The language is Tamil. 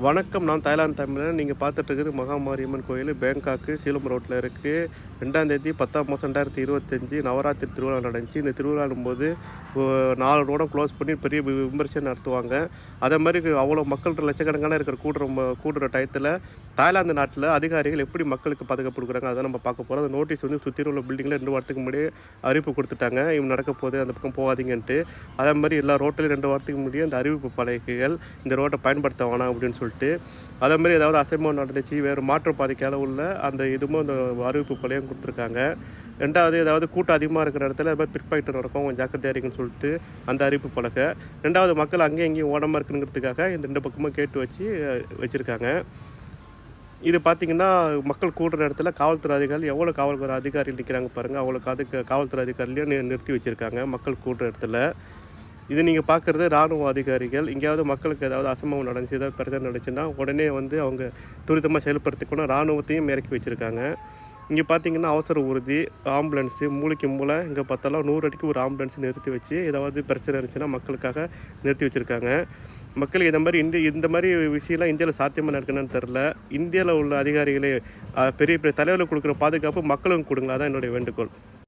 வணக்கம் நான் தாய்லாந்து தமிழன். நீங்கள் பார்த்துட்டு மகாமாரியம்மன் கோயில். பேங்காக்கு சீலம் ரோட்டில் இருக்குது ரெண்டாம் தேதி பத்தாம் மாதம் ரெண்டாயிரத்தி இருபத்தஞ்சி நவராத்திரி திருவிழா நடந்துச்சு. இந்த திருவிழாடும் போது நாலு ரோடம் க்ளோஸ் பண்ணி பெரிய விமர்சனம் நடத்துவாங்க. அதே மாதிரி அவ்வளோ மக்கள் லட்சக்கணக்கான இருக்கிற கூடுற ம- கூடுற டயத்தில் தாய்லாந்து நாட்டில் அதிகாரிகள் எப்படி மக்களுக்கு பாதுகாப்பு கொடுக்குறாங்க அதை நம்ம பார்க்க போகிறோம் அந்த நோட்டீஸ் வந்து சுற்றி உள்ள பில்டிங்கில் ரெண்டு வாரத்துக்கு முன்னாடி அறிவிப்பு கொடுத்துட்டாங்க. இவங்க நடக்க போகுது அந்த பக்கம் போகாதீங்கன்ட்டு. அதே மாதிரி எல்லா ரோட்டிலையும் ரெண்டு வாரத்துக்கு முன்னாடி அந்த அறிவிப்பு பலகைகள் இந்த ரோட்டை பயன்படுத்த வேணாம் அப்படின்னு சொல்லிட்டு அதே மாதிரி ஏதாவது அசைன்மெண்ட் நடந்துச்சு வேறு மாற்றுப்பாதைக்கால உள்ள அந்த இதுவும் அந்த அறிவிப்பு பழையும் கொடுத்துருக்காங்க. ரெண்டாவது ஏதாவது கூட்டம் அதிகமாக இருக்கிற இடத்துல அது மாதிரி பிட் நடக்கும் கொஞ்சம் ஜாக்கிரதையாக இருக்குன்னு சொல்லிட்டு அந்த அறிவிப்பு பழக்க. ரெண்டாவது மக்கள் அங்கேயும் இங்கேயும் ஓடமாக இருக்குங்கிறதுக்காக இந்த ரெண்டு பக்கமும் கேட்டு வச்சு வச்சுருக்காங்க. இது பார்த்தீங்கன்னா மக்கள் கூடுற இடத்துல காவல்துறை அதிகாரிகள் எவ்வளோ காவல்துறை அதிகாரிகள் நிற்கிறாங்க பாருங்கள் அவ்வளோ அதுக்கு காவல்துறை அதிகாரிலையும் நிறுத்தி வச்சுருக்காங்க மக்கள் கூடுற இடத்துல. இது நீங்கள் பார்க்குறது இராணுவ அதிகாரிகள். எங்கேயாவது மக்களுக்கு ஏதாவது அசம்பவம் நடந்துச்சு ஏதாவது பிரச்சனை நடந்துச்சுன்னா உடனே வந்து அவங்க துரிதமாக செயல்படுத்திக்கணும் இராணுவத்தையும் இறக்கி வச்சுருக்காங்க. இங்கே பார்த்தீங்கன்னா அவசர ஊர்தி ஆம்புலன்ஸு மூளைக்கு மூளை இங்கே பார்த்தாலும் நூறு அடிக்கு ஒரு ஆம்புலன்ஸ் நிறுத்தி வச்சு ஏதாவது பிரச்சனை இருந்துச்சுன்னா மக்களுக்காக நிறுத்தி வச்சுருக்காங்க. மக்களுக்கு இந்த மாதிரி இந்திய இந்த மாதிரி விஷயம்லாம் இந்தியாவில் சாத்தியமாக நடக்கணும்னு தெரில இந்தியாவில் உள்ள அதிகாரிகளே பெரிய பெரிய தலைவர்கள் கொடுக்குற பாதுகாப்பு மக்களுக்கும் கொடுங்க. அதான் என்னுடைய வேண்டுகோள்.